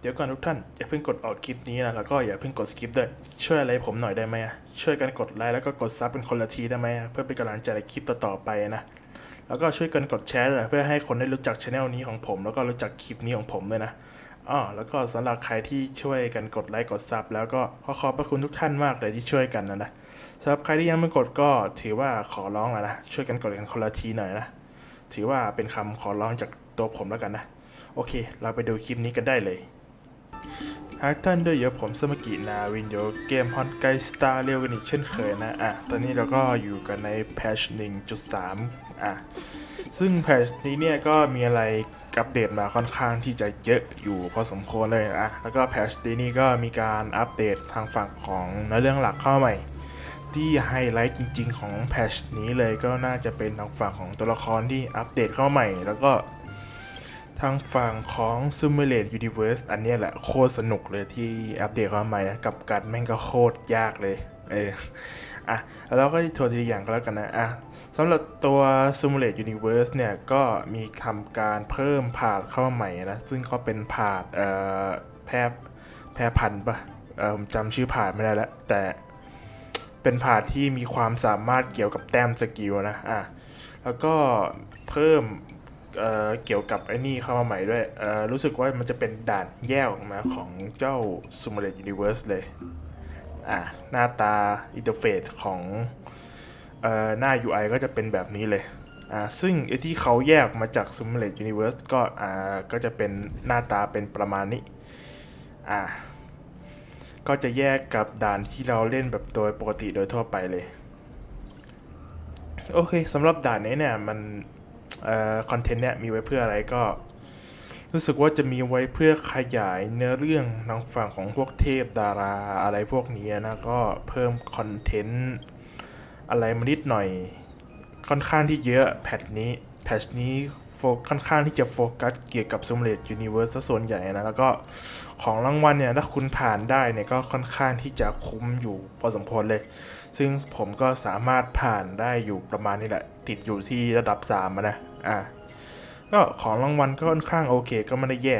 เดี๋ยวก่อนทุกท่าน อย่าเพิ่งกดออกคลิปนี้นะแล้วก็อย่าเพิ่งกดสกิปด้วย ช่วยอะไรผมหน่อยได้ไหมอะช่วยกันกดไลค์แล้วก็กดซับเป็นคนละทีได้ไหมอะเพื่อเป็นกำลังใจในคลิปต่อๆไปนะแล้วก็ช่วยกันกดแชร์ด้วยเพื่อให้คนได้รู้จักช anel นี้ของผม แล้วก็รู้จักคลิปนี้ของผมด้วยนะอ๋อแล้วก็สำหรับใครที่ช่วยกันกดไลค์กดซับแล้วก็ขอขอบพระคุณทุกท่านมากเลยที่ช่วยกันนะนะสำหรับใครที่ยังไม่กดก็ถือว่าขอร้องแล้วนะช่วยกันกดกันคนละทีหน่อยนะถือว่าเป็นคำขอร้องจากตัวผมแล้วกันนะ โอเค เราไปดูคลิปนี้กันได้เลย หากท่านด้วยเดียวผมสมกินาวินโยเกมฮอนไกสตาร์เร็วกันอีกเช่นเคยนะ อะ ตอนนี้เราก็อยู่กันในแพช1.3 อะ ซึ่งแพชนี้เนี่ยก็มีอะไรอัปเดตมาค่อนข้างที่จะเยอะอยู่พอสมควรเลยอะ แล้วก็แพชนี้นี่ก็มีการอัปเดตทางฝั่งของเนื้อเรื่องหลักเข้ามาใหม่ ที่ไฮไลท์จริง ๆ ของแพชนี้เลยก็น่าจะเป็นทางฝั่งของตัวละครที่อัปเดตเข้าใหม่ แล้วก็ ทางฝั่งของ Simulate Universe อันนี้แหละโคตรสนุกเลยที่อัปเดตเข้ามาใหม่นะกับการแม่งก็โคตรยากเลยเอออะแล้วก็โทรทีละอย่างก็แล้วกันนะอะสำหรับตัว Simulate Universe เนี่ย ก็มีทำการเพิ่มผาดเข้ามาใหม่นะ ซึ่งก็เป็นผาดเอ่อแพร่แพร่พันปะเออจำชื่อผาดไม่ได้แล้วแต่เป็นผาดที่มีความสามารถเกี่ยวกับแต้มสกิลนะอะแล้วก็เพิ่ม เอ่อเกี่ยวกับไอ้นี่เข้ามาใหม่ด้วยเอ่อรู้สึกว่ามันจะเป็นด่านแยกออกมาของเจ้า Simulate Universe เลย อะ หน้าตาอินเทอร์เฟซของเอ่อหน้า UI ก็จะเป็นแบบนี้เลย อ่า ซึ่งไอ้ที่เขาแยกมาจาก Simulate Universe ก็อ่าก็จะเป็นหน้าตาเป็นประมาณนี้ อ่า ก็จะแยกกับด่านที่เราเล่นแบบโดยปกติโดยทั่วไปเลย โอเคสำหรับด่านนี้เนี่ยมัน คอนเทนต์เนี่ยมีไว้เพื่ออะไรก็ รู้สึกว่าจะมีไว้เพื่อขยายเนื้อเรื่องทางฝั่งของพวกเทพดาราอะไรพวกนี้นะ ก็เพิ่มคอนเทนต์อะไรมานิดหน่อย ค่อนข้างที่เยอะแพทนี้แพทนี้โฟค่อนข้างที่จะโฟกัสเกี่ยวกับ Simulate Universe ซะส่วนใหญ่นะ แล้วก็ของรางวัลเนี่ย ถ้าคุณผ่านได้เนี่ย ก็ค่อนข้างที่จะคุ้มอยู่พอสมควรเลย ซึ่งผมก็สามารถผ่านได้อยู่ประมาณนี้แหละ ติดอยู่ที่ระดับ3อะนะ อะ ก็ของรางวัลก็ค่อนข้างโอเคก็ไม่ได้แย่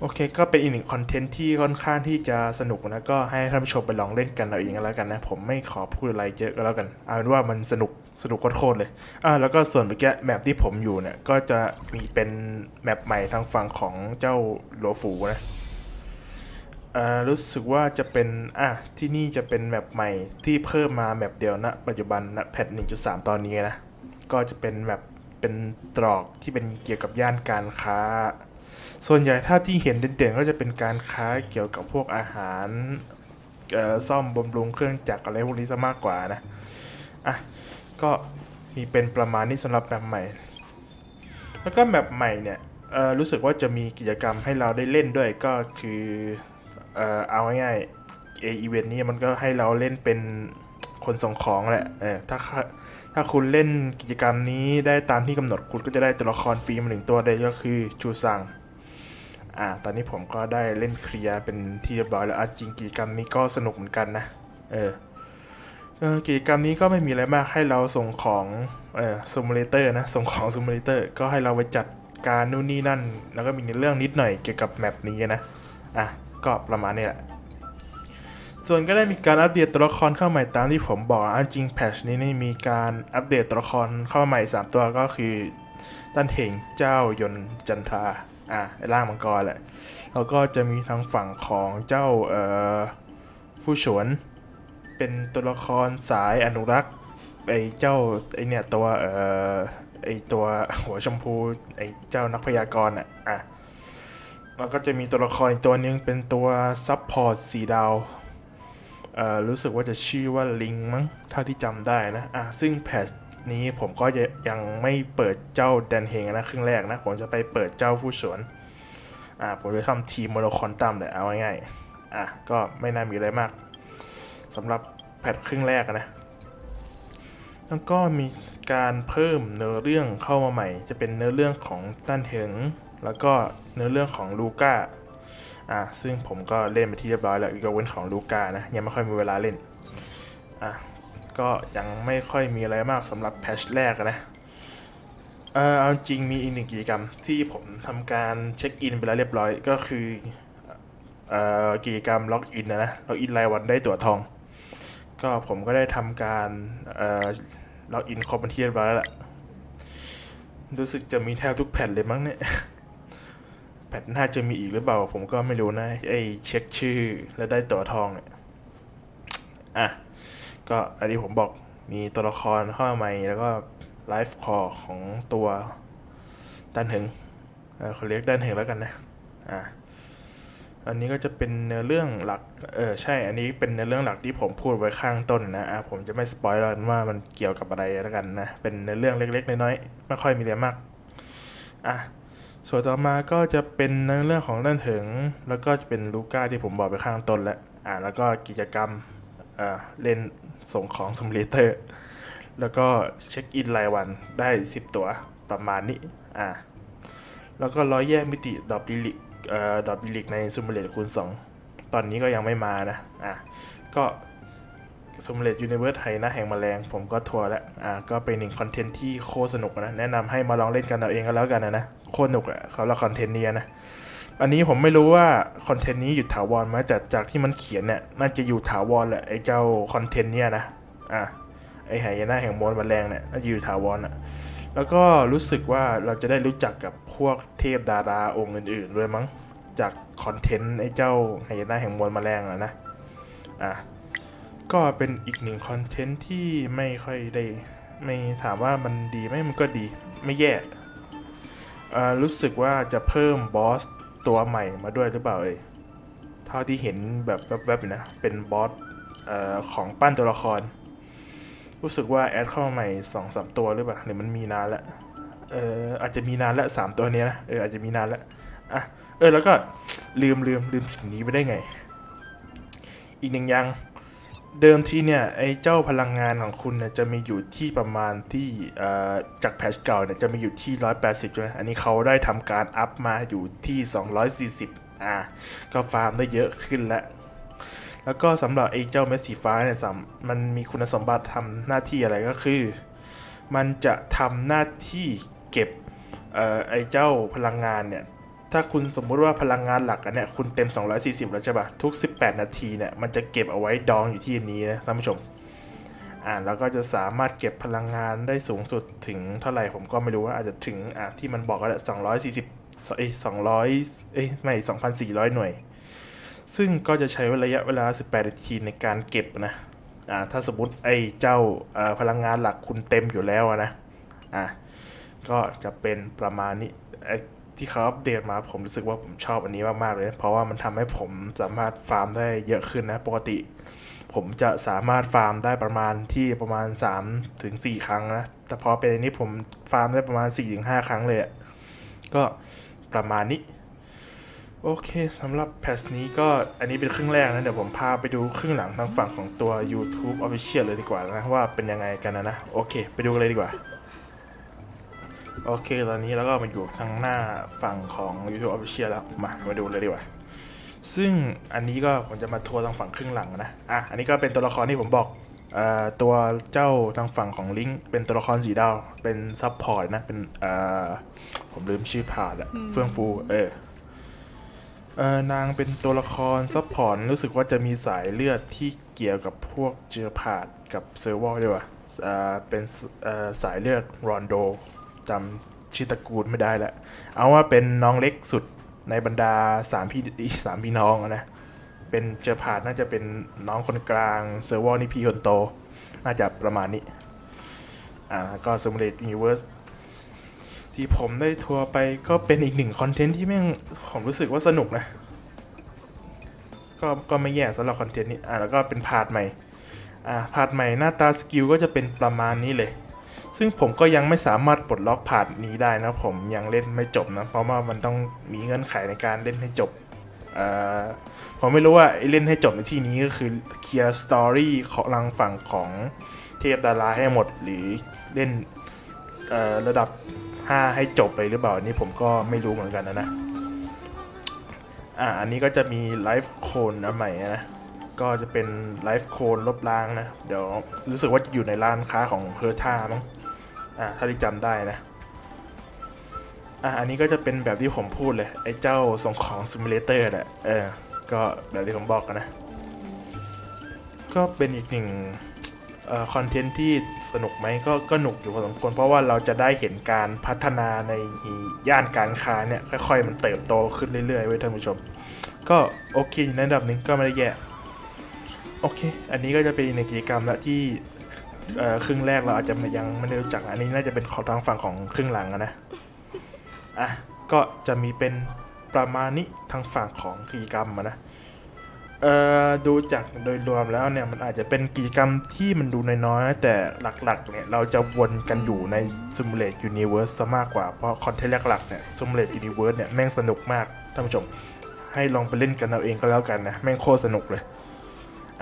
โอเคก็เป็นอีกหนึ่งคอนเทนต์ที่ค่อนข้างที่จะสนุกนะ ก็ให้ท่านผู้ชมไปลองเล่นกันเอาเองก็แล้วกันนะ ผมไม่ขอพูดอะไรเยอะก็แล้วกัน เอาเป็นว่ามันสนุกสนุกโคตรเลย อ่าแล้วก็ส่วนเมื่อกี้แมปที่ผมอยู่เนี่ย ก็จะมีเป็นแมปใหม่ทางฝั่งของเจ้าโลฟูนะ รู้สึกว่าจะเป็นอะที่นี่จะเป็นแมปใหม่ที่เพิ่มมาแมปเดียวนะปัจจุบันนะแพท1.3 ตอนนี้นะ ก็จะเป็นแมปเป็นตรอกที่เป็นเกี่ยวกับย่านการค้า ส่วนใหญ่ถ้าที่เห็นเด่นๆก็จะเป็นการค้าเกี่ยวกับพวกอาหารซ่อมบำรุงเครื่องจักรอะไรพวกนี้ซะมากกว่านะอะก็มีเป็นประมาณนี้สำหรับแมปใหม่ แล้วก็แมปใหม่เนี่ยรู้สึกว่าจะมีกิจกรรมให้เราได้เล่นด้วยก็คือ เอ่อเอาง่ายๆเออีเวนต์นี้มันก็ให้เราเล่นเป็นคนส่งของแหละเออถ้าถ้าคุณเล่นกิจกรรมนี้ได้ตามที่กำหนดคุณก็จะได้ตัวละครฟรีมาหนึ่งตัวเลยก็คือชูซังอ่าตอนนี้ผมก็ได้เล่นเคลียร์เป็นที่เรียบร้อยแล้วจริงกิจกรรมนี้ก็สนุกเหมือนกันนะเออเออกิจกรรมนี้ก็ไม่มีอะไรมากให้เราส่งของเออซูมูเลเตอร์นะส่งของซูมูเลเตอร์ก็ให้เราไปจัดการนู่นนี่นั่น แล้วก็มีในเรื่องนิดหน่อยเกี่ยวกับแมปนี้นะอะ ก็ประมาณนี้แหละ ส่วนก็ได้มีการอัปเดตตัวละครเข้าใหม่ตามที่ผมบอกอะจริงแพชนี้นี่มีการอัปเดตตัวละครเข้ามาใหม่ 3 ตัวก็คือตันเหงเจ้ายนจันทราอะไอ้ร่างมังกรแหละ แล้วก็จะมีทางฝั่งของเจ้าเอ่อฟูฉวน เป็นตัวละครสายอนุรักษ์ไอ้เจ้าไอ้เนี่ยตัวเอ่อไอ้ตัวหัวชมพูไอ้เจ้านักพยากรณ์อะอะ แล้วก็จะมีตัวละครตัวหนึงเป็นตัวซับพอร์ตสีดาวอ่อรู้สึกว่าจะชื่อว่าลิงมั้งเท่าที่จำได้นะอะซึ่งแพทนี้ผมก็ยังไม่เปิดเจ้าแดนเฮงนะครึ่งแรกนะ ผมจะไปเปิดเจ้าฟูฉวนอะผมจะทำทีมโมโนคอนตัมเลยเอาง่ายๆอะก็ไม่น่ามีอะไรมากสำหรับแพทครึ่งแรกนะแล้วก็มีการเพิ่มเนื้อเรื่องเข้ามาใหม่ จะเป็นเนื้อเรื่องของตั้นเถิง แล้วก็เนื้อเรื่องของลูก้าอ่าซึ่งผมก็เล่นไปที่เรียบร้อยแล้วอีกเว้นของลูก้านะยังไม่ค่อยมีเวลาเล่นอะก็ยังไม่ค่อยมีอะไรมากสำหรับแพชแรกนะเออเอาจริงมีอีกหนึ่งกิจกรรมที่ผมทำการเช็คอินไปแล้วเรียบร้อยก็คือเอ่อกิจกรรมล็อกอินนะนะล็อกอินรายวันได้ตั๋วทอง ก็ผมก็ได้ทำการเอ่อล็อกอินครบเป็นที่เรียบร้อยแล้วล่ะรู้สึกจะมีแทบทุกแผ่นเลยมั้งเนี่ย แผ่นหน้าจะมีอีกหรือเปล่า ผมก็ไม่รู้นะ ไอเช็คชื่อแล้วได้ตั๋วทองเนี่ย อะ ก็อันนี้ผมบอกมีตัวละครเข้ามาใหม่แล้วก็ไลฟ์คอร์ของตัวด้านหึงเขาเรียกด้านหึงแล้วกันนะ อะอันนี้ก็จะเป็นเนื้อเรื่องหลัก เออใช่ อันนี้เป็นเนื้อเรื่องหลักที่ผมพูดไว้ข้างต้นนะอะผมจะไม่สปอยล์แล้วกันว่ามันเกี่ยวกับอะไรแล้วกันนะ เป็นเนื้อเรื่องเล็กๆน้อยๆไม่ค่อยมีอะไรมาก อะ ส่วนต่อมาก็จะเป็นเนื้อเรื่องของด้านถึง แล้วก็จะเป็นลูก้าที่ผมบอกไปข้างต้นแล้วอะแล้วก็กิจกรรมอ่าเล่นส่งของสมเลเตอร์ แล้วก็เช็คอินรายวันได้ 10 ตัวประมาณนี้อ่าแล้วก็ร้อยแยกมิติดอบบิลิกเอ่อดอบบิลิกในซูมเลตคูณ2ตอนนี้ก็ยังไม่มานะอ่าก็ ซูมเลตยูนิเวิร์สไทยนะแห่งแมลง ผมก็ทัวร์แล้ว อ่า ก็เป็นหนึ่งคอนเทนต์ที่โคตรสนุกนะ แนะนำให้มาลองเล่นกันเอาเองก็แล้วกันนะนะ โคตรสนุกอะเขาละคอนเทนต์นี้นะ อันนี้ผมไม่รู้ว่าคอนเทนต์นี้อยู่ถาวรไหมแต่จากที่มันเขียนเนี่ย น่าจะอยู่ถาวรแหละไอ้เจ้าคอนเทนต์เนี่ยนะ อะไอ้หยนะแห่งมวลแมลงเนี่ย น่าจะอยู่ถาวรอะแล้วก็รู้สึกว่าเราจะได้รู้จักกับพวกเทพดาราองค์อื่นๆด้วยมั้ง จากคอนเทนต์ไอ้เจ้าไหยนะแห่งมวลแมลงอะนะ อะ ก็เป็นอีกหนึ่งคอนเทนต์ที่ไม่ค่อยได้ ไม่ถามว่ามันดีไหมมันก็ดีไม่แย่รู้สึกว่าจะเพิ่มบอสตัวใหม่มาด้วยหรือเปล่าเอ่ยเท่าที่เห็นแบบแวบๆอยู่นะ เป็นบอสออของปั้นตัวละคร รู้สึกว่าแอดเข้ามาใหม่สองสามตัวหรือเปล่าหรือมันมีนานล้วเอออาจจะมีนานล้วสามตัวนี้นะเอออาจจะมีนานล้วอะเออแล้วก็ลืมลืมลืมสิ่งนี้ไปได้ไง อีกหนึ่งอย่าง เดิมทีเนี่ยไอ้เจ้าพลังงานของคุณเนี่ยจะมีอยู่ที่ประมาณที่จากแพชเก่าเนี่ยจะมีอยู่ที่ 180ใช่ไหมอันนี้เขาได้ทำการอัพมาอยู่ที่ 240อ่าก็ฟาร์มได้เยอะขึ้นแล้วแล้วก็สำหรับไอ้เจ้าเม็ดสีฟ้าเนี่ยมันมีคุณสมบัติทำหน้าที่อะไรก็คือ มันจะทำหน้าที่เก็บไอ้เจ้าพลังงานเนี่ย ถ้าคุณสมมุติว่าพลังงานหลักอันเนี่ยคุณเต็ม 240 แล้วใช่ปะทุก 18 นาทีเนี่ยมันจะเก็บเอาไว้ดองอยู่ที่นี้นะท่านผู้ชมอ่าแล้วก็จะสามารถเก็บพลังงานได้สูงสุดถึงเท่าไหร่ผมก็ไม่รู้ว่าอาจจะถึงอ่าที่มันบอกก็แหละ240เอ้ย200เอ้ยไม่2,400 หน่วย ซึ่งก็จะใช้ระยะเวลา 18 นาทีในการเก็บนะอ่าถ้าสมมติไอ้เจ้าพลังงานหลักคุณเต็มอยู่แล้วนะอ่าก็จะเป็นประมาณนี้ ที่เขาอัปเดตมาผมรู้สึกว่าผมชอบอันนี้มากๆเลย เพราะว่ามันทำให้ผมสามารถฟาร์มได้เยอะขึ้นนะปกติ ผมจะสามารถฟาร์มได้ประมาณที่ประมาณ3ถึง4ครั้งนะแต่พอเป็นอันนี้ผมฟาร์มได้ประมาณ4ถึง5ครั้งเลยก็ประมาณนี้ โอเคสำหรับแพทนี้ก็อันนี้เป็นครึ่งแรกนะ เดี๋ยวผมพาไปดูครึ่งหลังทางฝั่งของตัว YouTube Official เลยดีกว่านะ ว่าเป็นยังไงกันนะนะ โอเค ไปดูกันเลยดีกว่า โอเค ตอนนี้เราก็มาอยู่ทางหน้าฝั่งของ YouTube Official แล้ว มา มาดูเลยดีกว่า ซึ่งอันนี้ก็ผมจะมาทัวร์ทางฝั่งครึ่งหลังนะ อะ อันนี้ก็เป็นตัวละครที่ผมบอกเอ่อตัวเจ้าทางฝั่งของลิงก์เป็นตัวละครสีดาว เป็นซับพอร์ตนะ เป็นเอ่อผมลืมชื่อผ่านอะเฟื่องฟูเออเออนางเป็นตัวละครซับพอร์ตรู้สึกว่าจะมีสายเลือดที่เกี่ยวกับพวกเจอพาดกับเซอร์วอลด้วยว่ะเอ่อเป็นสเอ่อสายเลือดรอนโด จำชื่อตระกูลไม่ได้แล้วเอาว่าเป็นน้องเล็กสุดในบรรดาสามพี่อีสามพี่น้องนะ เป็นเจอพาดน่าจะเป็นน้องคนกลาง เซอร์วอลนี่พี่คนโต น่าจะประมาณนี้ อ่า ก็สมเด็จยูนิเวิร์สที่ผมได้ทัวร์ไปก็เป็นอีกหนึ่งคอนเทนต์ที่แม่งผมรู้สึกว่าสนุกนะ ก็ก็ไม่แย่สำหรับคอนเทนต์นี้ อะแล้วก็เป็นพาร์ทใหม่ อ่าพาร์ทใหม่หน้าตาสกิลก็จะเป็นประมาณนี้เลย ซึ่งผมก็ยังไม่สามารถปลดล็อกพาร์ทนี้ได้นะผมยังเล่นไม่จบนะ เพราะว่ามันต้องมีเงื่อนไขในการเล่นให้จบอ่าผมไม่รู้ว่าเล่นให้จบในที่นี้ก็คือเคลียร์สตอรี่ของรังฝั่งของเทพดาราให้หมดหรือเล่นระดับ 5 ให้จบไปหรือเปล่าอันนี่ผมก็ไม่รู้เหมือนกันนะนะอ่าอันนี้ก็จะมีไลฟ์โคนอันใหม่นะ ก็จะเป็นไลฟ์โคนลบล้างนะ เดี๋ยวรู้สึกว่าจะอยู่ในร้านค้าของเฮอร์ท่ามั้ง อ่าถ้าที่จำได้นะอะอันนี้ก็จะเป็นแบบที่ผมพูดเลย ไอ้เจ้าส่งของซิมูเลเตอร์แหละเออ ก็แบบที่ผมบอกกันนะ ก็เป็นอีกหนึ่งอคอนเทนต์ที่สนุกไหมก็ก็หนุกอยู่พอสมควรเพราะว่าเราจะได้เห็นการพัฒนาในย่านการค้าเนี่ย ค่อยๆ มันเติบโตขึ้นเรื่อยๆเว้ยท่านผู้ชม ก็โอเคในระดับนึงก็ไม่ได้แย่โอเค อันนี้ก็จะเป็นอีกหนึ่งกิจกรรมละที่ ครึ่งแรกเราอาจจะยังไม่ได้รู้จักอันนี้น่าจะเป็นของทางฝั่งของครึ่งหลังนะอะก็จะมีเป็นประมาณนี้ทางฝั่งของกิจกรรมะนะเอ่อดูจากโดยรวมแล้วเนี่ยมันอาจจะเป็นกิจกรรมที่มันดูน้อยๆแต่หลักๆเนี่ยเราจะวนกันอยู่ใน Simulate Universe ซะมากกว่า เพราะคอนเทนต์หลักๆเนี่ย Simulate Universe เนี่ยแม่งสนุกมากท่านผู้ชม ให้ลองไปเล่นกันเอาเองก็แล้วกันนะ แม่งโคตรสนุกเลย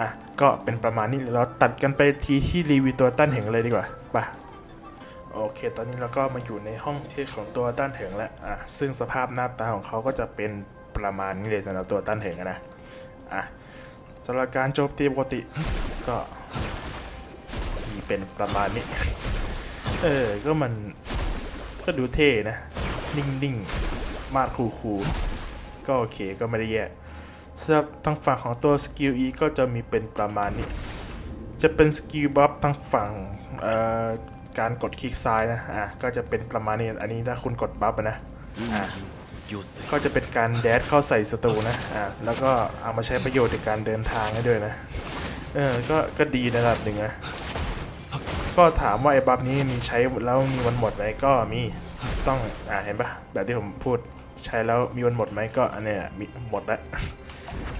อะก็เป็นประมาณนี้เราตัดกันไปทีที่รีวิวตัวตั้นเหงเลยดีกว่าไปโอเค ตอนนี้เราก็มาอยู่ในห้องที่ของตัวตั้นเหงแล้วอะซึ่งสภาพหน้าตาของเขาก็จะเป็นประมาณนี้เลยสำหรับตัวตั้นเหงนะอะสำหรับการโจมตีปกติก็มีเป็นประมาณนี้ เออ ก็มันก็ดูเท่นะ นิ่งๆ มาดคูลๆก็โอเคก็ไม่ได้แย่ สำหรับทางฝั่งของตัวสกิล E ก็จะมีเป็นประมาณนี้ จะเป็นสกิลบัฟทางฝั่งการกดคลิกซ้ายนะอะก็จะเป็นประมาณนี้อันนี้ถ้าคุณกดบัฟนะอะก็จะเป็นการแดดเข้าใส่ศัตรูนะอ่าแล้วก็เอามาใช้ประโยชน์ในการเดินทางให้ด้วยนะเออก็ก็ดีนระดับหนึ่งนะก็ถามว่าไอ้บัฟนี้มีใช้แล้วมีวันหมดไหมก็มีต้องอ่าเห็นปะแบบที่ผมพูดใช้แล้วมีวันหมดไหมก็อันเนี้ยมีหมดแล้ว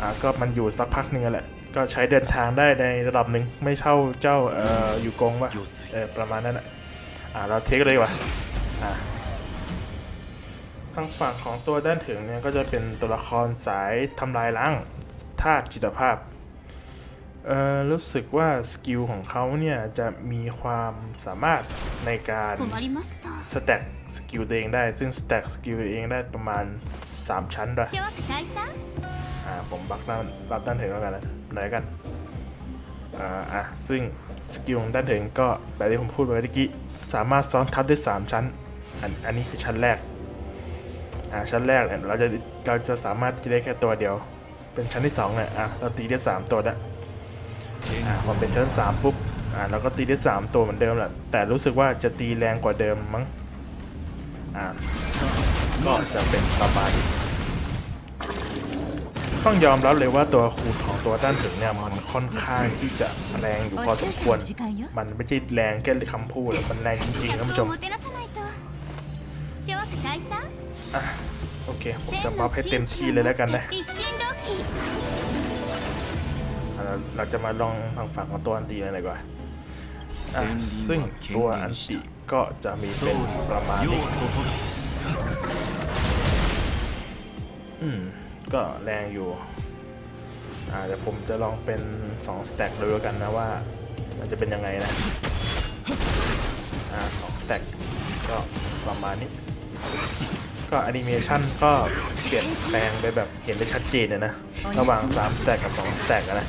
อ่าก็มันอยู่สักพักหนึ่งแหละ ก็ใช้เดินทางได้ในระดับหนึ่งไม่เท่าเจ้าเอ่ออยู่กงว่าเออประมาณนั้นแหละอ่าเราเทคเลยว่ะอ่าทางฝั่งของตัวด้านถึงเนี่ยก็จะเป็นตัวละครสายทำลายล้างธาตุจิตภาพเอ่อรู้สึกว่าสกิลของเขาเนี่ยจะมีความสามารถในการสแต็กสกิลตัวเองได้ ซึ่งสแต็กสกิลตัวเองได้ประมาณ 3 ชั้นด้วย อ่าผมบักด้านบักด้านถึงแล้วกันนะหน่อยกันอ่าอะซึ่งสกิลของด้านถึงก็แบบที่ผมพูดไปเมื่อกี้สามารถซ้อนทับได้3ชั้นอันอันนี้คือชั้นแรกอ่าชั้นแรกเนี่ยเราจะเราจะสามารถตีได้แค่ตัวเดียว เป็นชั้นที่2เนี่ยอะเราตีได้3ตัวได้อ่าพอเป็นชั้น3ปุ๊บอ่าเราก็ตีได้3ตัวเหมือนเดิมแหละแต่รู้สึกว่าจะตีแรงกว่าเดิมมั้งอ่าก็จะเป็นประมาณนี้ ต้องยอมรับเลยว่าตัวคูณของตัวด้านถึงเนี่ยมันค่อนข้างที่จะแรงอยู่พอสมควร มันไม่ใช่แรงแค่คำพูดมันแรงจริงๆท่านผู้ชมโอเค ผมจะบัฟให้เต็มที่เลยแล้วกันนะ เราจะมาลองทางฝั่งของตัวอันตีอะไรก่อาซึ่งตัวอันติก็จะมีเป็นประมาณนี้อืม ก็แรงอยู่เดี๋ยวผมจะลองเป็น2สแต็กดูแล้วกันนะว่า มันจะเป็นยังไงนะสองสแต็กก็ประมาณนี้ ก็แอนิเมชันก็เปลี่ยนแปลงไปแบบเห็นได้ชัดเจนเลยนะ ระหว่าง3สแต็กกับ2สแต็กนะ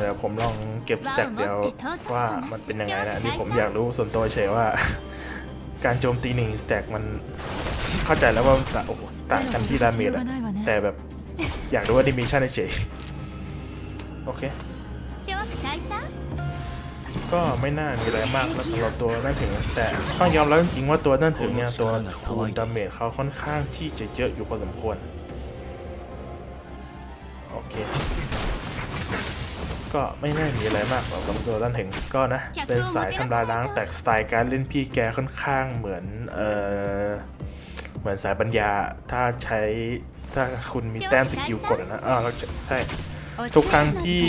เดี๋ยวผมลองเก็บสแต็กเดียวว่ามันเป็นยังไงนะนนี่ผมอยากรู้ส่วนตัวเฉยว่า การโจมตีหนึ่งสแต็กมัน เข้าใจแล้วว่าโอ้ต่างกันที่ดาเมจอะแต่แบบอยากรู้ว่าดิมิชันเฉยโอเค ก็ไม่น่ามีอะไรมากนะสำหรับตัวนั่นถึง แต่ต้องยอมรับจริงว่าตัวนั่นถึงเนี่ยตัวคูณดาเมจเขาค่อนข้างที่จะเยอะอยู่พอสมควร โอเค ก็ไม่น่ามีอะไรมากสำหรับตัวนั่นถึงก็นะ เป็นสายทำลายล้างแต่สไตล์การเล่นพี่แกค่อนข้างเหมือนเอ่อ เหมือนสายปัญญาถ้าใช้ถ้าคุณมีแต้มสกิลกดนะอ่าเราใช่ทุกครั้งที่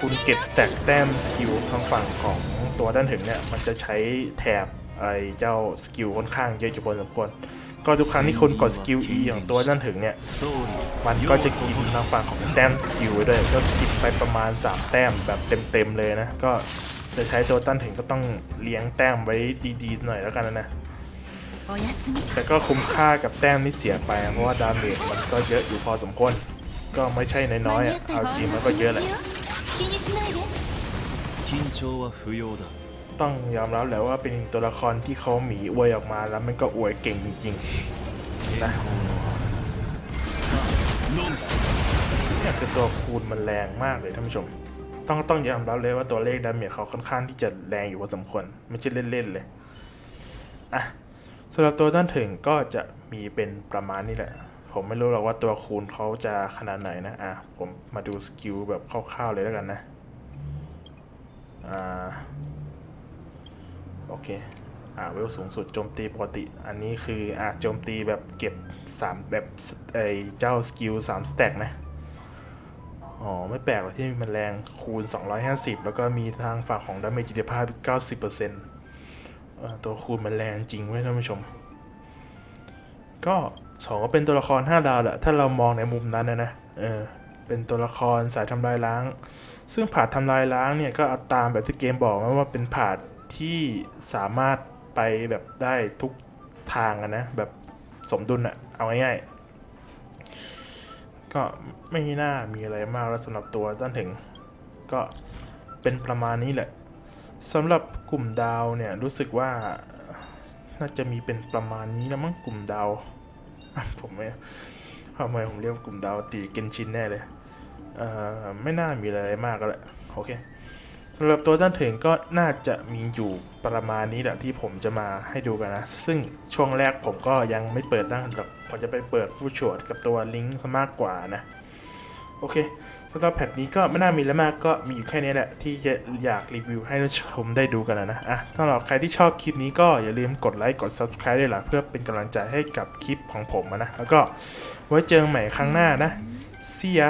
คุณเก็บแตกแต้มสกิลทางฝั่งของตัวด้านถึงเนี่ยมันจะใช้แถบไอ้เจ้าสกิลค่อนข้างเยอะจุบนสมควรก็ทุกครั้งที่คนกดสกิลอีอย่างตัวด้านถึงเนี่ยมันก็จะกินทางฝั่งของแต้มสกิลไปด้วยก็กินไปประมาณ 3 แต้มแบบเต็มๆเลยนะก็จะใช้ตัวด้านถึงก็ต้องเลี้ยงแต้มไว้ดีๆหน่อยแล้วกันนะ แต่ก็คุ้มค่ากับแต้มที่เสียไป เพราะว่าดาเมจมันก็เยอะอยู่พอสมควร ก็ไม่ใช่น้อยๆอะเอาจริงมันก็เยอะแหละต้องยอมรับแล้วว่าเป็นตัวละครที่เขาหมีอวยออกมาแล้วมันก็อวยเก่งจริงๆนะเนี่ยคือตัวคูณมันแรงมากเลยท่านผู้ชม ต้องต้องยอมรับเลยว่าตัวเลขดาเมจเขาค่อนข้างที่จะแรงอยู่พอสมควร ไม่ใช่เล่นๆเลย อะ สำหรับตัวด้านถึงก็จะมีเป็นประมาณนี้แหละ ผมไม่รู้หรอกว่าตัวคูณเขาจะขนาดไหนนะ อะ ผมมาดูสกิลแบบคร่าวๆเลยแล้วกันนะ อ่า โอเค อ่าเวลสูงสุดโจมตีปกติ อันนี้คืออ่าโจมตีแบบเก็บ 3 แบบไอเจ้าสกิล3สแต็กนะ อ๋อ ไม่แปลกหรอกที่มันแรงคูณ 250 แล้วก็มีทางฝั่งของดาเมจจิตภาพ 90%เอ่อ ตัวคูณมันแรงจริงเว้ยท่านผู้ชม ก็สองก็เป็นตัวละคร5ดาวแหละถ้าเรามองในมุมนั้นนะนะเออเป็นตัวละครสายทำลายล้าง ซึ่งผาดทำลายล้างเนี่ยก็เอาตามแบบที่เกมบอกมาว่าเป็นผาดที่สามารถไปแบบได้ทุกทางอะนะแบบสมดุลอะเอาง่ายๆก็ไม่น่ามีอะไรมากแล้วสำหรับตัวต้นถึง ก็เป็นประมาณนี้แหละ สำหรับกลุ่มดาวเนี่ยรู้สึกว่าน่าจะมีเป็นประมาณนี้นะมั้งกลุ่มดาวผมไม่ทำไมผมเรียกกลุ่มดาวตีเกนชินแน่เลยเอ่อไม่น่ามีอะไรมากก็แหละโอเคสำหรับตัวด้านถึงก็น่าจะมีอยู่ประมาณนี้แหละที่ผมจะมาให้ดูกันนะ ซึ่งช่วงแรกผมก็ยังไม่เปิดตั้งหรอกผมจะไปเปิดฟูชวดกับตัวลิงก์มากกว่านะ โอเค สำหรับแพทนี้ก็ไม่น่ามีแล้วมากก็มีอยู่แค่นี้แหละ ที่จะอยากรีวิวให้ท่านชมได้ดูกันนะอะถ้าเราใครที่ชอบคลิปนี้ก็อย่าลืมกดไลค์กด subscribe ด้วยล่ะเพื่อเป็นกำลังใจให้กับคลิปของผมนะแล้วก็ไว้เจอกันใหม่ครั้งหน้านะ See ya